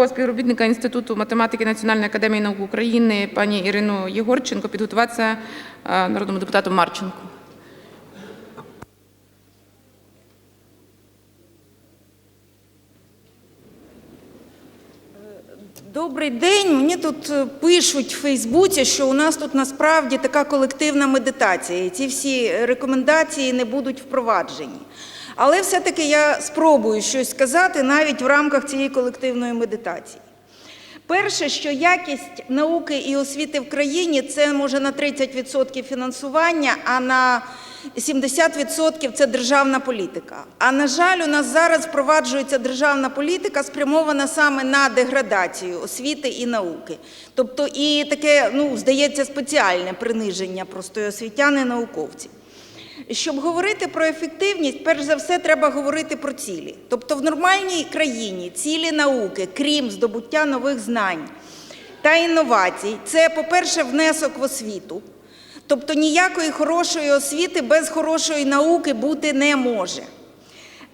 посадового співробітника Інституту математики Національної академії наук України пані Ірину Єгорченко підготуватися е, народному депутату Марченку. Добрий день. Мені тут е, пишуть в Фейсбуці, що у нас тут насправді така колективна медитація. Ці всі рекомендації не будуть впроваджені. Але все-таки я спробую щось сказати навіть в рамках цієї колективної медитації. Перше, що якість науки і освіти в країні це може на 30% фінансування, а на 70% це державна політика. А на жаль, у нас зараз впроваджується державна політика, спрямована саме на деградацію освіти і науки. Тобто і таке, ну, здається, спеціальне приниження просто і освітян і науковців. Щоб говорити про ефективність, перш за все, треба говорити про цілі. Тобто в нормальній країні цілі науки, крім здобуття нових знань та інновацій, це, по-перше, внесок в освіту. Тобто ніякої хорошої освіти без хорошої науки бути не може.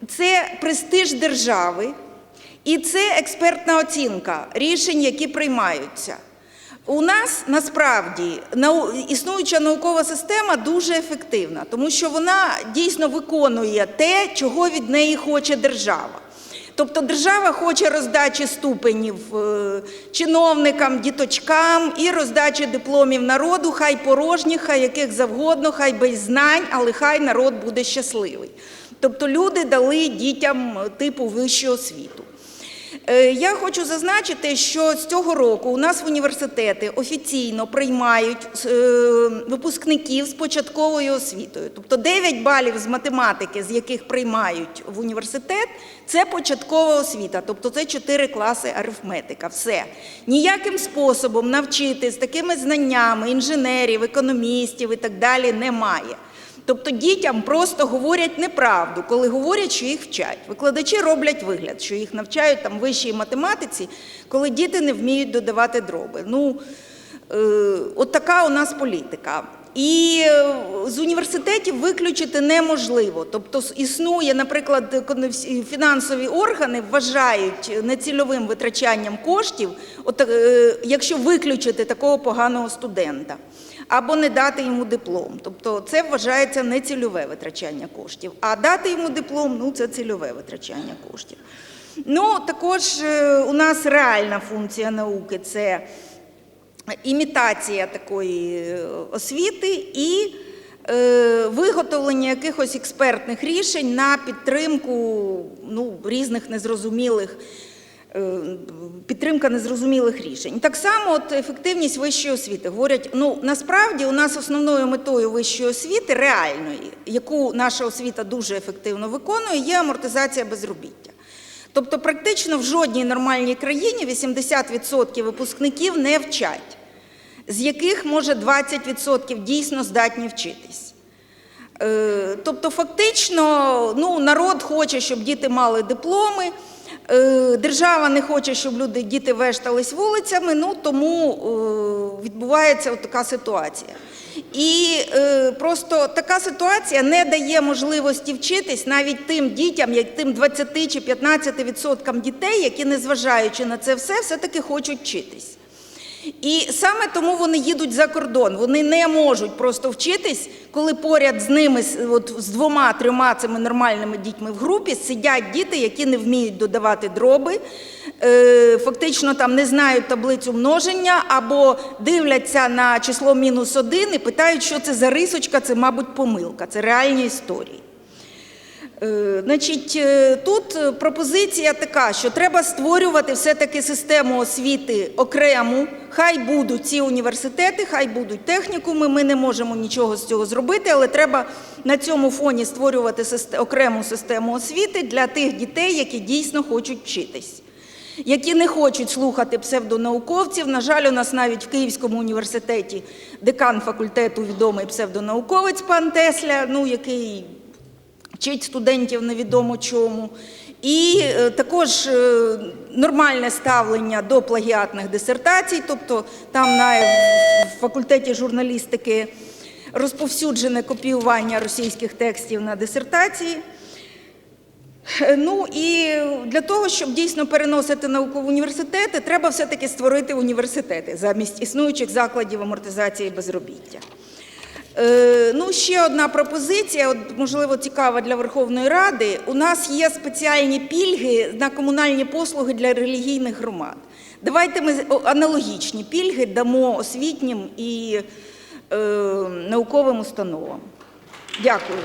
Це престиж держави і це експертна оцінка рішень, які приймаються. У нас насправді існуюча наукова система дуже ефективна, тому що вона дійсно виконує те, чого від неї хоче держава. Тобто держава хоче роздачі ступенів е, чиновникам, діточкам і роздачі дипломів народу, хай порожніх, хай яких завгодно, хай без знань, але хай народ буде щасливий. Тобто люди дали дітям е, типу вищу освіту. Е, Я хочу зазначити, що з цього року у нас в університети офіційно приймають е, випускників з початковою освітою. Тобто 9 балів з математики, з яких приймають в університет, це початкова освіта, тобто це 4 класи арифметика. Все. Ніяким способом навчити з такими знаннями інженерів, економістів і так далі немає. Тобто дітям просто говорять неправду, коли говорять, що їх вчать. Викладачі роблять вигляд, що їх навчають там вищій математиці, коли діти не вміють додавати дроби. Ну, е, от така у нас політика. І е, з університетів виключити неможливо. Тобто існує, наприклад, фінансові органи вважають нецільовим витрачанням коштів, от, е, якщо виключити такого поганого студента або не дати йому диплом. Тобто це вважається нецільове витрачання коштів. А дати йому диплом ну це цільове витрачання коштів. Ну, також е, у нас реальна функція науки це імітація такої е, освіти і е, виготовлення якихось експертних рішень на підтримку ну, різних незрозумілих е, підтримка незрозумілих рішень. Так само от ефективність вищої освіти. Говорять, ну насправді у нас основною метою вищої освіти реальної, яку наша освіта дуже ефективно виконує, є амортизація безробіття. Тобто, практично в жодній нормальній країні 80% випускників не вчать, з яких може 20% дійсно здатні вчитись. Е, Тобто, фактично, ну, народ хоче, щоб діти мали дипломи, е, держава не хоче, щоб люди, діти вештались вулицями, ну тому е, відбувається така ситуація. І е, просто така ситуація не дає можливості вчитись навіть тим дітям, як тим 20 чи 15 відсоткам дітей, які, незважаючи на це все, все-таки хочуть вчитись. І саме тому вони їдуть за кордон. Вони не можуть просто вчитись, коли поряд з ними, от, з двома-трьома цими нормальними дітьми в групі сидять діти, які не вміють додавати дроби, е, фактично там не знають таблицю множення або дивляться на число мінус один і питають, що це за рисочка, це, мабуть, помилка. Це реальні історії. Е, Значить, е, тут пропозиція така, що треба створювати все-таки систему освіти окрему. Хай будуть ці університети, хай будуть технікуми. Ми не можемо нічого з цього зробити, але треба на цьому фоні створювати окрему систему освіти для тих дітей, які дійсно хочуть вчитись. Які не хочуть слухати псевдонауковців. На жаль, у нас навіть в Київському університеті декан факультету відомий псевдонауковець пан Тесля, ну який вчить студентів невідомо чому. І е, також е, нормальне ставлення до плагіатних дисертацій, тобто там на в факультеті журналістики розповсюджене копіювання російських текстів на дисертації. Е, Ну і для того, щоб дійсно переносити науку в університети, треба все-таки створити університети замість існуючих закладів амортизації безробіття. Е, Ну, ще одна пропозиція, можливо, цікава для Верховної Ради. У нас є спеціальні пільги на комунальні послуги для релігійних громад. Давайте ми аналогічні пільги дамо освітнім і е, науковим установам. Дякую.